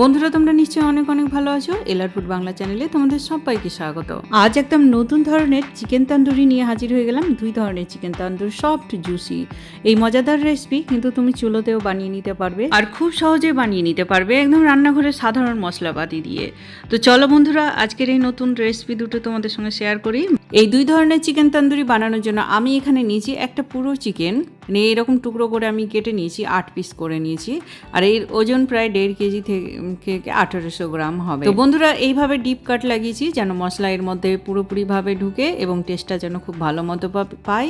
বন্ধুরা, তোমরা নিশ্চয়ই অনেক অনেক ভালো আছো। এলার ফুড বাংলা চ্যানেলে তোমাদের সবাইকে স্বাগত। আজ একদম নতুন ধরনের চিকেন তান্দুরি নিয়ে হাজির হয়ে গেলাম। দুই ধরনের চিকেন তান্দুর, সফট, জুসি। এই মজাদার রেসিপি কিন্তু তুমি চুলোতেও বানিয়ে নিতে পারবে আর খুব সহজে বানিয়ে নিতে পারবে একদম রান্নাঘরের সাধারণ মশলাপাতি দিয়ে। তো চলো বন্ধুরা, আজকের এই নতুন রেসিপি দুটো তোমাদের সঙ্গে শেয়ার করি। এই দুই ধরনের চিকেন তন্দুরি বানানোর জন্য আমি এখানে নিয়েছি একটা পুরো চিকেন। মানে এরকম টুকরো করে আমি কেটে নিয়েছি, আট পিস করে নিয়েছি। আর এর ওজন প্রায় দেড় কেজি থেকে আঠারোশো গ্রাম হবে। তো বন্ধুরা, এইভাবে ডিপ কাট লাগিয়েছি যেন মশলা এর মধ্যে পুরোপুরিভাবে ঢুকে এবং টেস্টটা যেন খুব ভালো মতো পাই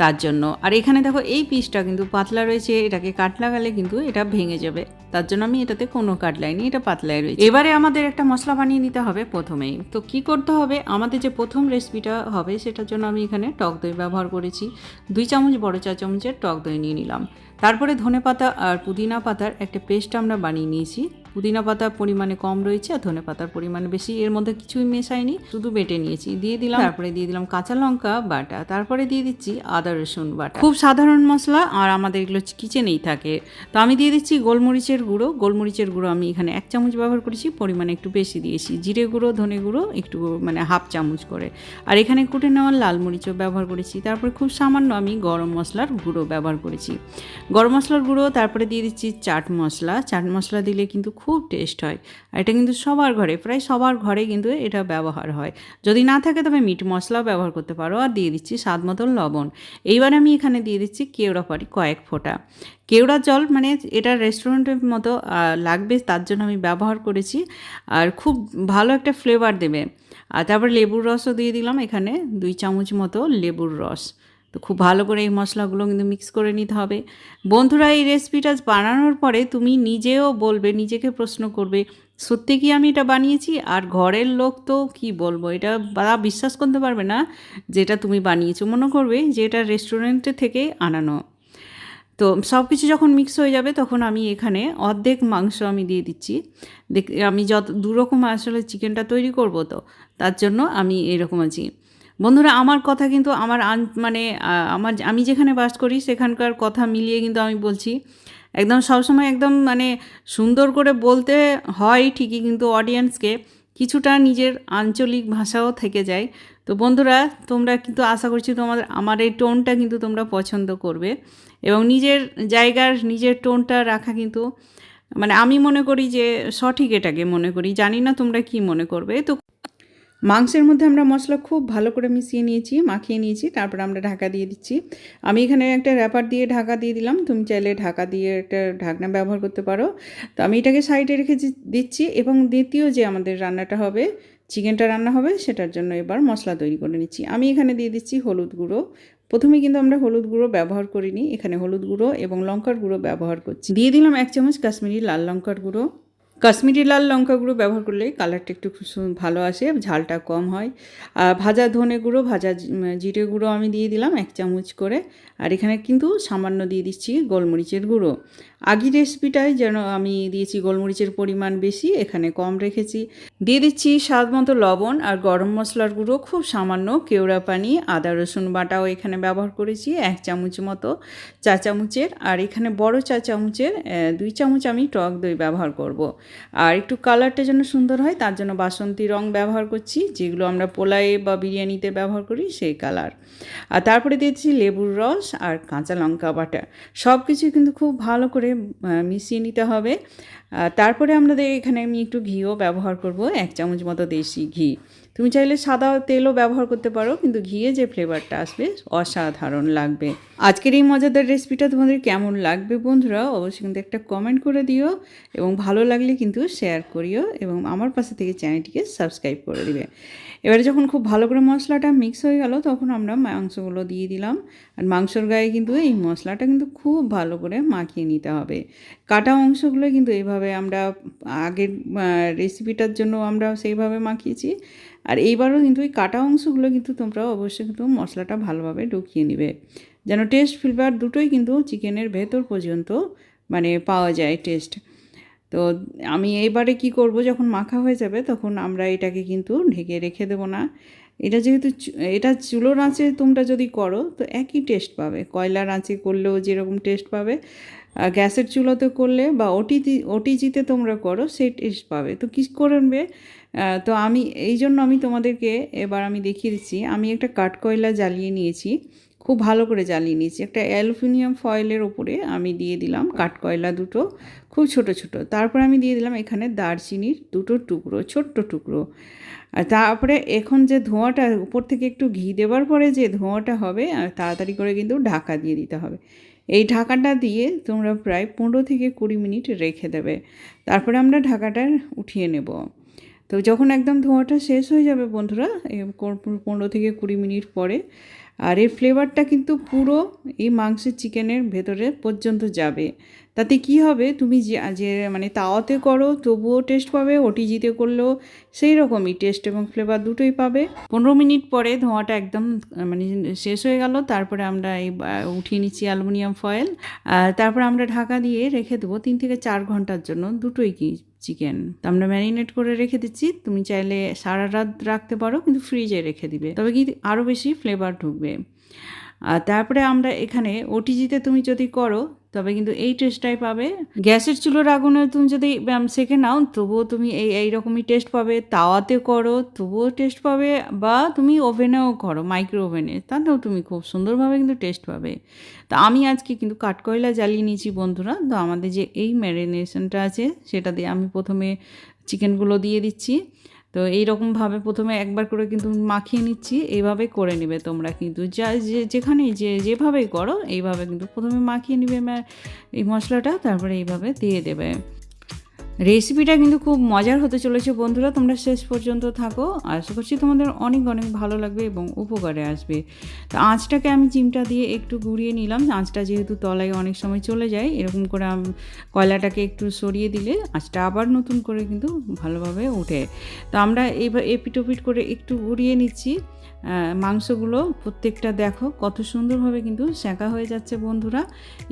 তার জন্য। আর এখানে দেখো, এই পিসটা কিন্তু পাতলা রয়েছে, এটাকে কাট লাগালে কিন্তু এটা ভেঙে যাবে। তার জন্য আমি এটাতে কোনো কাট লাইনি, এটা পাতলাই রয়েছে। এবারে আমাদের একটা মশলা বানিয়ে নিতে হবে প্রথমেই। তো কি করতে হবে? আমাদের যে প্রথম রেসিপিটা হবে সেটার জন্য আমি এখানে টক দই ব্যবহার করেছি। দুই চামচ বড় চা চামচের টক দই নিয়ে নিলাম। তারপরে ধনে পাতা আর পুদিনা পাতার একটা পেস্ট আমরা বানিয়ে নিয়েছি। পুদিনা পাতার পরিমাণে কম রয়েছে আর ধনে পাতার পরিমাণ বেশি। এর মধ্যে কিছুই মেশাইনি শুধু বেটে নিয়েছি। দিয়ে দিলাম, তারপরে দিয়ে দিলাম কাঁচা লঙ্কা বাটা। তারপরে দিয়ে দিচ্ছি আদা, রসুন বাটা। খুব সাধারণ মশলা আর আমাদের এগুলো কিচেনেই থাকে। তো আমি দিয়ে দিচ্ছি গোলমরিচের গুঁড়ো। গোলমরিচের গুঁড়ো আমি এখানে এক চামচ ব্যবহার করেছি, পরিমাণে একটু বেশি দিয়েছি। জিরে গুঁড়ো, ধনে গুঁড়ো, একটু মানে হাফ চামচ করে। আর এখানে কুটে নেওয়া লাল মরিচও ব্যবহার করেছি। তারপরে খুব সামান্য আমি গরম মশলার গুঁড়ো ব্যবহার করেছি। গরম মশলার গুঁড়ো, তারপরে দিয়ে দিচ্ছি চাট মশলা। চাট মশলা দিলে কিন্তু খুব টেস্ট হয়। আর এটা কিন্তু সবার ঘরে, প্রায় সবার ঘরে কিন্তু এটা ব্যবহার হয়। যদি না থাকে তবে মিট মশলাও ব্যবহার করতে পারো। আর দিয়ে দিচ্ছি স্বাদ মতন লবণ। এইবার আমি এখানে দিয়ে দিচ্ছি কেওড়া পারি, কয়েক ফোঁটা। কেওড়া জল মানে এটা রেস্টুরেন্টের মতো লাগবে তার জন্য আমি ব্যবহার করেছি। আর খুব ভালো একটা ফ্লেভার দেবে। আর তারপর লেবুর রসও দিয়ে দিলাম এখানে, দুই চামচ মতো লেবুর রস। তো খুব ভালো করে এই মশলাগুলো কিন্তু মিক্স করে নিতে হবে। বন্ধুরা, এই রেসিপিটা বানানোর পরে তুমি নিজেও বলবে, নিজেকে প্রশ্ন করবে, সত্যি কি আমি এটা বানিয়েছি? আর ঘরের লোক তো কি বলব? এটা তারা বিশ্বাস করতে পারবে না যেটা তুমি বানিয়েছো। মনে করবে যে এটা রেস্টুরেন্টে থেকে আনানো। তো সব কিছু যখন মিক্স হয়ে যাবে, তখন আমি এখানে অর্ধেক মাংস আমি দিয়ে দিচ্ছি। দেখ, আমি যত, দুরকম আসলে চিকেনটা তৈরি করব তো, তার জন্য আমি এরকম আছি। বন্ধুরা, আমার কথা কিন্তু আমার মানে আমার আমি যেখানে বাস করি, সেখানকার কথা মিলিয়ে কিন্তু আমি বলছি। একদম সবসময় একদম মানে সুন্দর করে বলতে হয় ঠিকই, কিন্তু অডিয়েন্সকে কিছুটা নিজের আঞ্চলিক ভাষাও থেকে যায়। তো বন্ধুরা, তোমরা কিন্তু আশা করছি তোমাদের, আমার এই টোনটা কিন্তু তোমরা পছন্দ করবে। এবং নিজের জায়গার, নিজের টোনটা রাখা কিন্তু মানে আমি মনে করি যে সঠিক এটাকে মনে করি। জানি না তোমরা কি মনে করবে। তো মাংসের মধ্যে আমরা মশলা খুব ভালো করে মিশিয়ে নিয়েছি, মাখিয়ে নিয়েছি, তারপর আমরা ঢাকা দিয়ে দিচ্ছি। আমি এখানে একটা র্যাপার দিয়ে ঢাকা দিয়ে দিলাম। তুমি চাইলে ঢাকা দিয়ে একটা ঢাকনা ব্যবহার করতে পারো। তো আমি এটাকে সাইডে রেখে দিচ্ছি এবং দ্বিতীয় যে আমাদের রান্নাটা হবে, চিকেনটা রান্না হবে, সেটার জন্য এবার মশলা তৈরি করে নিচ্ছি। আমি এখানে দিয়ে দিচ্ছি হলুদ গুঁড়ো। প্রথমে কিন্তু আমরা হলুদ গুঁড়ো ব্যবহার করিনি। এখানে হলুদ গুঁড়ো এবং লঙ্কার গুঁড়ো ব্যবহার করছি। দিয়ে দিলাম এক চামচ কাশ্মীরি লাল লঙ্কার গুঁড়ো। কাশ্মীরি লাল লঙ্কা গুঁড়ো ব্যবহার করলে কালারটা একটু ভালো আসে, ঝালটা কম হয়। আর ভাজা ধনে গুঁড়ো, ভাজা জিরে গুঁড়ো আমি দিয়ে দিলাম এক চামচ করে। আর এখানে কিন্তু সামান্য দিয়ে দিচ্ছি গোলমরিচের গুঁড়ো। আগের রেসিপিটায় যেন আমি দিয়েছি গোলমরিচের পরিমাণ বেশি, এখানে কম রেখেছি। দিয়ে দিচ্ছি স্বাদ মতো লবণ আর গরম মশলার গুঁড়ো, খুব সামান্য কেওড়া পানি, আদা, রসুন বাটাও এখানে ব্যবহার করেছি এক চামচ মতো। চা চামচের, আর এখানে বড় চা চামচের দুই চামচ আমি টক দই ব্যবহার করব। আর একটু কালারটা যেন সুন্দর হয়, তার জন্য বাসন্তী রং ব্যবহার করছি, যেগুলো আমরা পোলায়ে বা বিরিয়ানিতে ব্যবহার করি সেই কালার। আর তারপরে দিয়েছি লেবুর রস আর কাঁচা লঙ্কা বাটা সব কিছুই কিন্তু খুব ভালো করে মিশিয়ে নিতে হবে। তারপরে আমাদের এখানে আমি একটু ঘিও ব্যবহার করব, এক চামচ মতো দেশি ঘি। তুমি চাইলে সাদা তেলও ব্যবহার করতে পারো, কিন্তু ঘিয়ে যে ফ্লেভারটা আসবে, অসাধারণ লাগবে। আজকের এই মজাদার রেসিপিটা তোমাদের কেমন লাগবে বন্ধুরা, অবশ্যই কিন্তু একটা কমেন্ট করে দিও এবং ভালো লাগলে কিন্তু শেয়ার করিও এবং আমার পাশে থেকে চ্যানেলটিকে সাবস্ক্রাইব করে দিবে। এবারে যখন খুব ভালো করে মশলাটা মিক্স হয়ে গেল, তখন আমরা মাংসগুলো দিয়ে দিলাম। আর মাংসর গায়ে কিন্তু এই মশলাটা কিন্তু খুব ভালো করে মাখিয়ে নিতে হবে। কাটা অংশগুলো কিন্তু এইভাবে আমরা আগের রেসিপিটার জন্য আমরা সেইভাবে মাখিয়েছি। আর এইবারও কিন্তু ওই কাটা অংশগুলো কিন্তু তোমরা অবশ্যই কিন্তু মশলাটা ভালোভাবে ঢুকিয়ে নিবে। যেন টেস্ট ফ্লেভার দুটোই কিন্তু চিকেনের ভেতর পর্যন্ত মানে পাওয়া যায় টেস্ট তো আমি এইবারে কি করব, যখন মাখা হয়ে যাবে তখন আমরা এটাকে কিন্তু ঢেকে রেখে দেবো না। এটা যেহেতু এটা চুলোর আঁচে তোমরা যদি করো তো একই টেস্ট পাবে। কয়লার আঁচে করলেও যেরকম টেস্ট পাবে গ্যাসের চুলোতে করলে বা ওটিতে, ওটিজিতে তোমরা করো সেই টেস্ট পাবে। তো কী করবে তো আমি, এই জন্য আমি তোমাদেরকে এবার আমি দেখিয়ে দিচ্ছি। আমি একটা কাঠকয়লা জ্বালিয়ে নিয়েছি, খুব ভালো করে জ্বালিয়ে নিয়েছি। একটা অ্যালুমিনিয়াম ফয়েলের ওপরে আমি দিয়ে দিলাম কাঠকয়লা দুটো, খুব ছোট ছোট। তারপরে আমি দিয়ে দিলাম এখানে দারচিনির দুটো টুকরো, ছোট্ট টুকরো। আর তারপরে এখন যে ধোঁয়াটা, উপর থেকে একটু ঘি দেওয়ার পরে যে ধোঁয়াটা হবে তাড়াতাড়ি করে কিন্তু ঢাকা দিয়ে দিতে হবে। এই ঢাকাটা দিয়ে তোমরা প্রায় পনেরো থেকে কুড়ি মিনিট রেখে দেবে। তারপরে আমরা ঢাকাটা উঠিয়ে নেব। তো যখন একদম ধোঁয়াটা শেষ হয়ে যাবে বন্ধুরা পনেরো থেকে কুড়ি মিনিট পরে আর এর ফ্লেভারটা কিন্তু পুরো এই মাংসের চিকেনের ভেতরে পর্যন্ত যাবে। তাতে কি হবে? তুমি যে মানে তাওয়াতে করো, তবুও টেস্ট পাবে, ওটিজিতে করলেও সেই রকমই টেস্ট এবং ফ্লেভার দুটোই পাবে। পনেরো মিনিট পরে ধোঁয়াটা একদম মানে শেষ হয়ে গেল, তারপরে আমরা এই উঠিয়ে নিচ্ছি অ্যালুমিনিয়াম ফয়েল তারপরে আমরা ঢাকা দিয়ে রেখে দেবো তিন থেকে চার ঘণ্টার জন্য, দুটোই কি চিকেন তো আমরা ম্যারিনেট করে রেখে দিচ্ছি। তুমি চাইলে সারা রাত রাখতে পারো, কিন্তু ফ্রিজে রেখে দিবে। তবে কি আরও বেশি ফ্লেভার ঢুকবে। আর তারপরে আমরা এখানে ওটিজিতে তুমি যদি করো তবে কিন্তু এই টেস্টটাই পাবে। গ্যাসের চুলোর আগুনে তুমি যদি সেকে নাও, তবুও তুমি এই এই রকমই টেস্ট পাবে। তাওয়াতে করো, তবুও টেস্ট পাবে বা তুমি ওভেনেও করো মাইক্রো ওভেনে তাতেও তুমি খুব সুন্দরভাবে কিন্তু টেস্ট পাবে। তো আমি আজকে কিন্তু কাঠকয়লা জ্বালিয়ে নিয়েছি বন্ধুরা। তো আমাদের যে এই ম্যারিনেশনটা আছে, সেটা দিয়ে আমি প্রথমে চিকেনগুলো দিয়ে দিচ্ছি। তো এইরকমভাবে প্রথমে একবার করে কিন্তু মাখিয়ে নিচ্ছি এইভাবে করে নেবে তোমরা কিন্তু। যা, যে, যেখানেই যে, যেভাবেই করো, এইভাবে কিন্তু প্রথমে মাখিয়ে নিবে এই মশলাটা, তারপরে এইভাবে দিয়ে দেবে। রেসিপিটা কিন্তু খুব মজার হতে চলেছে বন্ধুরা, তোমরা শেষ পর্যন্ত থাকো। আশা করছি তোমাদের অনেক অনেক ভালো লাগবে এবং উপকারে আসবে। তো আঁচটাকে আমি চিমটা দিয়ে একটু ঘুরিয়ে নিলাম। আঁচটা যেহেতু তলায় অনেক সময় চলে যায়, এরকম করে কয়লাটাকে একটু সরিয়ে দিলে আঁচটা আবার নতুন করে কিন্তু ভালোভাবে ওঠে। তো আমরা এইবার এপিটোপিট করে একটু ঘুরিয়ে নিচ্ছি। মাংসগুলো প্রত্যেকটা দেখো, কত সুন্দরভাবে কিন্তু সেঁকা হয়ে যাচ্ছে বন্ধুরা।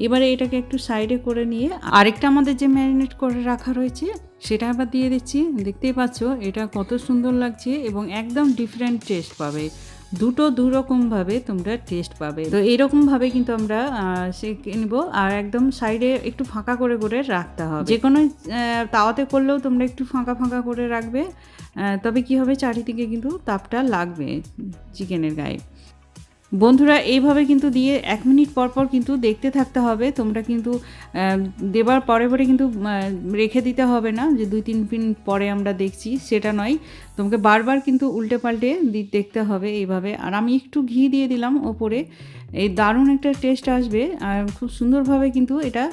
এবারে এটাকে একটু সাইডে করে নিয়ে আরেকটা আমাদের যে ম্যারিনেট করে রাখা রয়েছে, সেটা আবার দিয়ে দিচ্ছি। দেখতেই পাচ্ছ, এটা কত সুন্দর লাগছে এবং একদম ডিফারেন্ট টেস্ট পাবে। দুটো দু রকমভাবে তোমরা টেস্ট পাবে। তো এইরকমভাবে কিন্তু আমরা শিখে নিব আর একদম সাইডে একটু ফাঁকা করে করে রাখতে হবে। যে কোনো তাওয়াতে করলেও তোমরা একটু ফাঁকা ফাঁকা করে রাখবে। তবে কি হবে? চারিদিকে কিন্তু তাপটা লাগবে চিকেনের গায়ে। বন্ধুরা, এইভাবে কিন্তু দিয়ে এক মিনিট পর পর কিন্তু দেখতে থাকতে হবে। তোমরা কিন্তু দেবার পরে পরে কিন্তু রেখে দিতে হবে না যে দুই তিন মিনিট পরে আমরা দেখছি, সেটা নয়। তোমাকে বারবার কিন্তু উল্টে পাল্টে দেখতে হবে এইভাবে। আর আমি একটু ঘি দিয়ে দিলাম ওপরে। এই দারুণ একটা টেস্ট আসবে। আর খুব সুন্দরভাবে কিন্তু এটা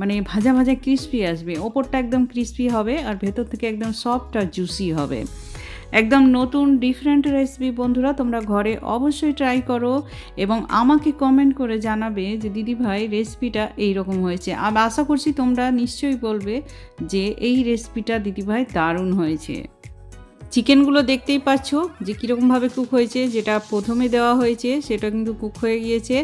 মানে ভাজা ভাজা ক্রিস্পি আসবে। ওপরটা একদম ক্রিস্পি হবে আর ভেতর থেকে একদম সফট আর জুসি হবে। একদম নতুন ডিফারেন্ট রেসিপি বন্ধুরা, তোমরা ঘরে অবশ্যই ট্রাই করো এবং আমাকে কমেন্ট করে জানাবে যে, দিদি ভাই রেসিপিটা এইরকম হয়েছে। আর আশা করছি তোমরা নিশ্চয়ই বলবে যে, এই রেসিপিটা দিদিভাই দারুণ হয়েছে। চিকেনগুলো দেখতেই পাচ্ছ যে কীরকমভাবে কুক হয়েছে, যেটা প্রথমে দেওয়া হয়েছে, সেটা কিন্তু কুক হয়ে গিয়েছে।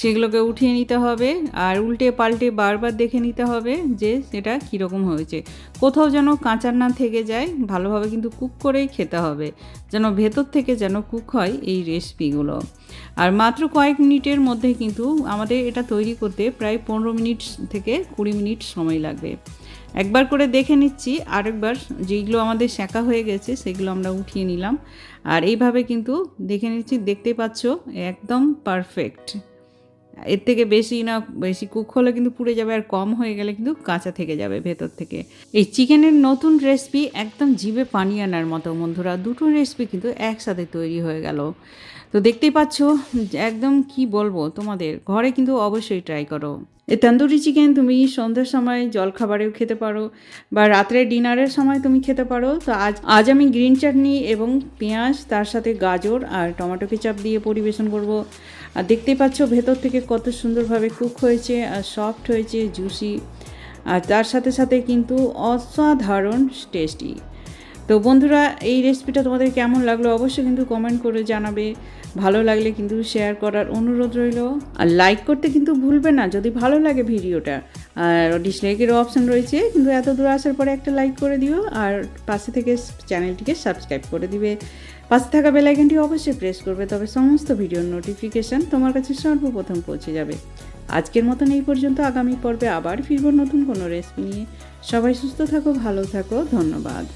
সেগুলোকে উঠিয়ে নিতে হবে, আর উল্টে পাল্টে বারবার দেখে নিতে হবে যে সেটা কীরকম হয়েছে। কোথাও যেন কাঁচা না থেকে যায়, ভালোভাবে কিন্তু কুক করেই খেতে হবে, যেন ভেতর থেকে যেন কুক হয় এই রেসিপিগুলো আর মাত্র কয়েক মিনিটের মধ্যে কিন্তু আমাদের এটা তৈরি করতে প্রায় পনেরো মিনিট থেকে কুড়ি মিনিট সময় লাগবে। একবার করে দেখে নিচ্ছি, আরেকবার যেইগুলো আমাদের সেঁকা হয়ে গেছে সেগুলো আমরা উঠিয়ে নিলাম। আর এইভাবে কিন্তু দেখে নিচ্ছি, দেখতে পাচ্ছ, একদম পারফেক্ট এর থেকে বেশি না, বেশি কুক হলে কিন্তু পুড়ে যাবে আর কম হয়ে গেলে কিন্তু কাঁচা থেকে যাবে ভেতর থেকে। এই চিকেনের নতুন রেসিপি একদম জিভে পানি আনার মতো বন্ধুরা, দুটো রেসিপি কিন্তু একসাথে তৈরি হয়ে গেল। তো দেখতেই পাচ্ছ, একদম কি বলব তোমাদের, ঘরে কিন্তু অবশ্যই ট্রাই করো। এই তন্দুরি চিকেন তুমি সন্ধ্যার সময় জলখাবারেও খেতে পারো বা রাত্রে ডিনারের সময় তুমি খেতে পারো। তো আজ আজ আমি গ্রিন চাটনি এবং পেঁয়াজ, তার সাথে গাজর আর টমেটো কেচাপ দিয়ে পরিবেশন করব। আর দেখতেই পাচ্ছ ভেতর থেকে কত সুন্দরভাবে কুক হয়েছে আর সফট হয়েছে জুসি আর তার সাথে সাথে কিন্তু অসাধারণ টেস্টি তো বন্ধুরা, এই রেসিপিটা তোমাদের কেমন লাগল অবশ্যই কিন্তু কমেন্ট করে জানাবে। ভালো লাগলে কিন্তু শেয়ার করার অনুরোধ রইল। আর লাইক করতে কিন্তু ভুলবে না, যদি ভালো লাগে ভিডিওটা আর ডিসলাইকেরও অপশান রয়েছে, কিন্তু এত দূর আসার পরে একটা লাইক করে দিও। আর পাশে থেকে চ্যানেলটিকে সাবস্ক্রাইব করে দিবে। পাশে থাকা বেলাইকনটি অবশ্যই প্রেস করবে, তবে সমস্ত ভিডিওর নোটিফিকেশান তোমার কাছে সর্বপ্রথম পৌঁছে যাবে। আজকের মতন এই পর্যন্ত, আগামী পর্বে আবার ফিরবো নতুন কোনো রেসিপি নিয়ে। সবাই সুস্থ থাকো, ভালো থাকো, ধন্যবাদ।